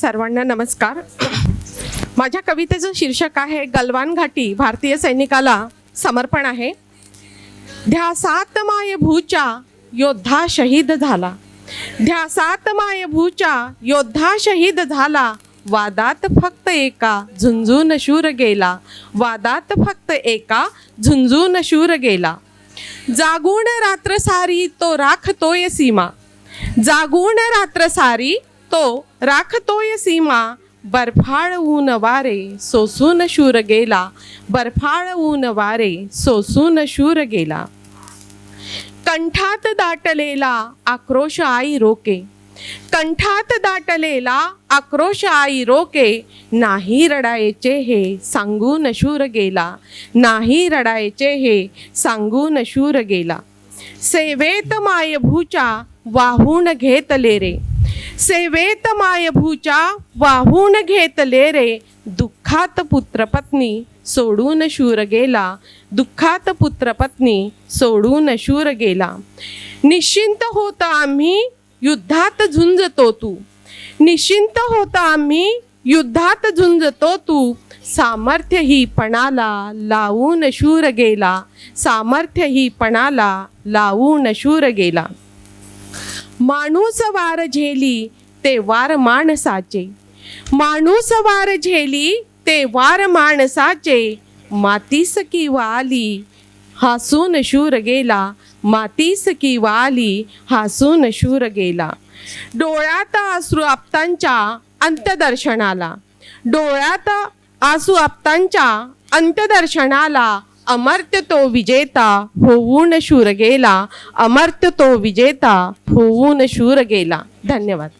सर्वांना नमस्कार. माझ्या कवितेचं शीर्षक आहे गलवान घाटी भारतीय सैनिकाला समर्पण आहे. ध्यासात मायभूच्या योद्धा शहीद झाला. ध्यासात मायभूच्या योद्धा शहीद झाला. वादात फक्त एका झुंजून शूर गेला. वादात फक्त एका झुंजून शूर गेला. जागून रात्र सारी तो राखतोय सीमा. जागून रात्र सारी तो राखतोय सीमा बर्फाळ ऊन वारे सोसून शूर गेला बर्फाळ ऊन वारे सोसून शूर गेला. कंठात दाटलेला आक्रोश आई रोके कंठात दाटलेला आक्रोश आई रोके नाही रडायचे हे सांगून शूर गेला नाही रडायचे हे सांगून शूर गेला. सेवेत मायभूच्या वाहून घेतले रे सेवेत मायभूच्या वाहून घेतले रे. दुःखात पुत्रपत्नी सोडून शूर गेला. दुःखात पुत्रपत्नी सोडून शूर गेला. निश्चिंत होता आम्ही युद्धात झुंजतो तू. निश्चिंत होता आम्ही युद्धात झुंजतो तू. सामर्थ्य ही पणाला लावून शूर गेला. सामर्थ्य ही पणाला लावून शूर गेला. माणूस वार झेली ते वार माणसाचे. माणूस वार झेली ते वार माणसाचे. मातीस की वाली हसून शूर गेला. मातीस की वाली हसून शूर गेला. डोळ्यात आसू आप्तांच्या अंत्यदर्शनाला. डोळ्यात आसू आप्तांच्या अंत्यदर्शनाला अमर्त्य तो विजेता होऊन शूर गेला अमर्त्य तो विजेता होऊन शूर गेला धन्यवाद